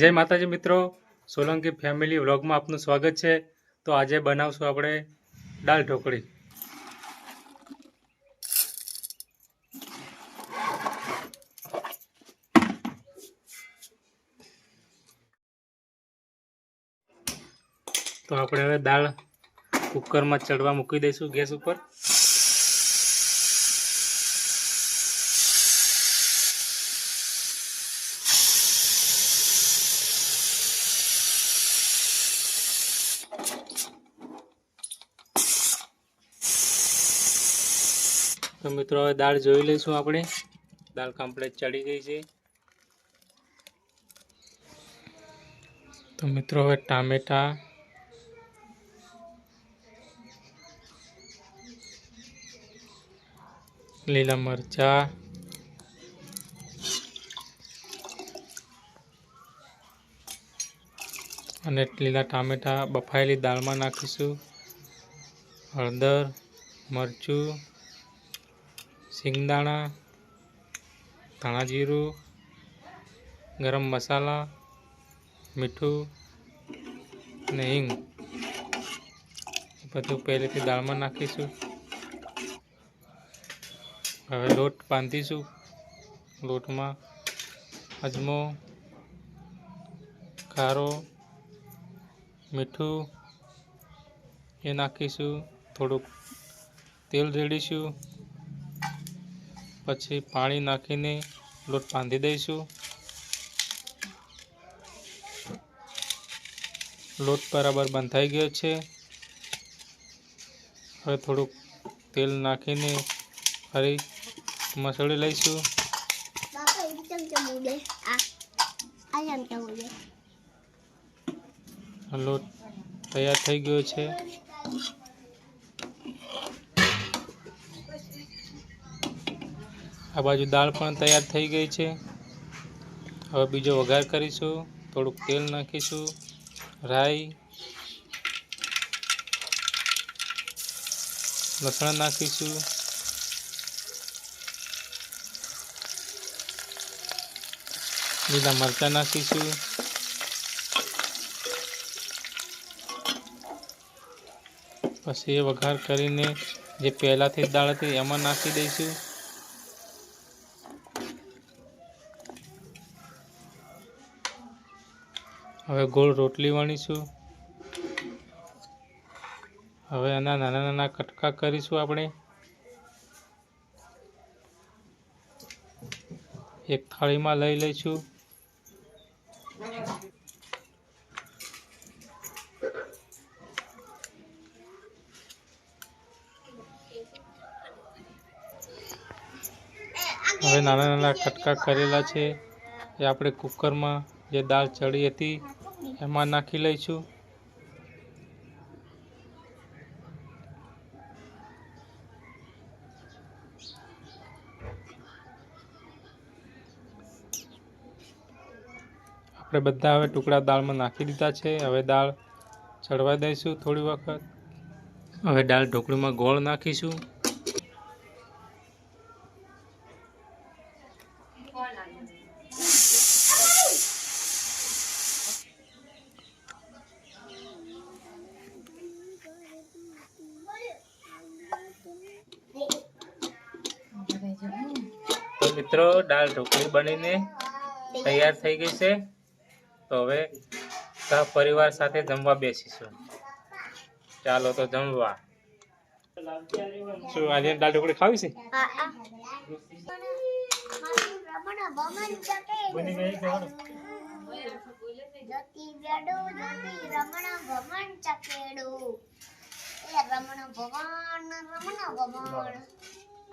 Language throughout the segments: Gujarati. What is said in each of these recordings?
જય માતાજી મિત્રો, સોલંકી ફેમિલી વ્લોગમાં આપનું સ્વાગત છે. તો આજે બનાવશું આપણે દાળ ઢોકળી. તો આપણે હવે દાળ કુકરમાં ચડવા મૂકી દઈશું ગેસ ઉપર. તો મિત્રો, હવે દાળ જોઈ લઈશું આપણે. દાળ કમ્પ્લીટ ચડી ગઈ છે. તો મિત્રો, હવે ટામેટા. લીલા મરચા. અને લીલા ટામેટા બફાયેલી દાળમાં નાખીશું. હળદર, મરચું. સિંગદાણા, ધાણા જીરું, ગરમ મસાલા, મીઠું અને હિંગ. બધું પહેલેથી દાળમાં નાખીશું. હવે લોટ બાંધીશું. લોટમાં અજમો, ખારો, મીઠું એ નાખીશું. થોડુંક તેલ રેડીશું. પછી પાણી નાખીને લોટ બાંધી દઈશું. લોટ બરાબર બંધાઈ ગયો છે. હવે થોડુંક તેલ નાખીને ફરી મસળી લઈશું. લોટ તૈયાર થઈ ગયો છે. આ બાજુ દાળ પણ તૈયાર થઈ ગઈ છે. હવે બીજો વઘાર કરીશું. થોડુંક તેલ નાખીશું. રાઈ, લસણ નાખીશું. લીલા મરચાં નાખીશું. પછી એ વઘાર કરીને જે પહેલાંથી દાળ હતી એમાં નાખી દઈશું. હવે ગોળ રોટલી વણીશું. હવે આના નાના નાના કટકા કરીશું આપણે. એક થાળીમાં લઈ લઈશું. હવે નાના નાના કટકા કરેલા છે. એ આપણે કુકરમાં જે દાળ ચડી હતી એમાં નાખી લઈશું. આપણે બધા હવે ટુકડા દાળમાં નાખી દીધા છે. હવે દાળ ચડવા દઈશું થોડી વખત. હવે દાળ ઢોકળીમાં ગોળ નાખીશું. મિત્રો, દાળ ઢોકળી બનીને તૈયાર થઈ ગઈ છે. તો હવે સહ પરિવાર સાથે જમવા બેસીશું. ચાલો તો જમવા. શું, આજે દાળ ઢોકળી ખાવી છે? રમણ જતી રમણ ભમન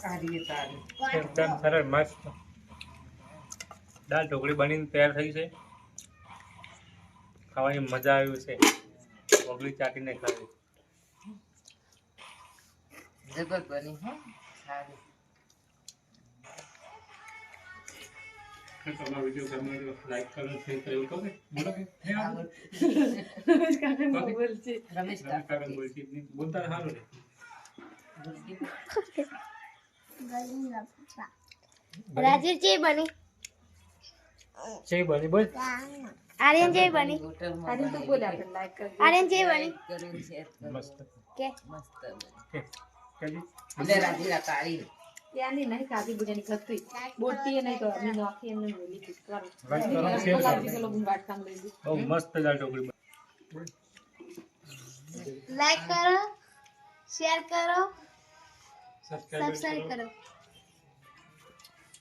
એકદમ સરળ મસ્ત. દાળ ઢોકળી બનીને તૈયાર થઈ છે. ખાવાની મજા આવી છે. ઓગળી ચાટીને ખાવી. જબર બની હો. સારી. તમારો વીડિયો ગમે તો લાઈક કરો શેર કરો એવું કે બોલો કે. હે રમેશ કાકા બોલશે. રમેશ રમેશ કાકા બોલતી સારું ને. રાજીવ ચે બની. છે બની બોલ. આર્યન ચે બની. આર્યન તો બોલે આપણે લાઈક કરી આર્યન ચે બની. મસ્ત. કે? મસ્ત કે? એટલે રાજીલા કાઢી ત્યાંની નહીં ખાધી બુજાની ખતરી બોલતી નહીં તો અમે નોખી એમને બોલી કે કરો લાઈક કરો શેર કરો લાગી પેલો હું વાટકામ લઈ દઉં બહુ મસ્ત દાળ ઢોકળી લાઈક કરો શેર કરો. સબસ્ક્રાઇબ સબસ્ક્રાઇબ કરો. કરો.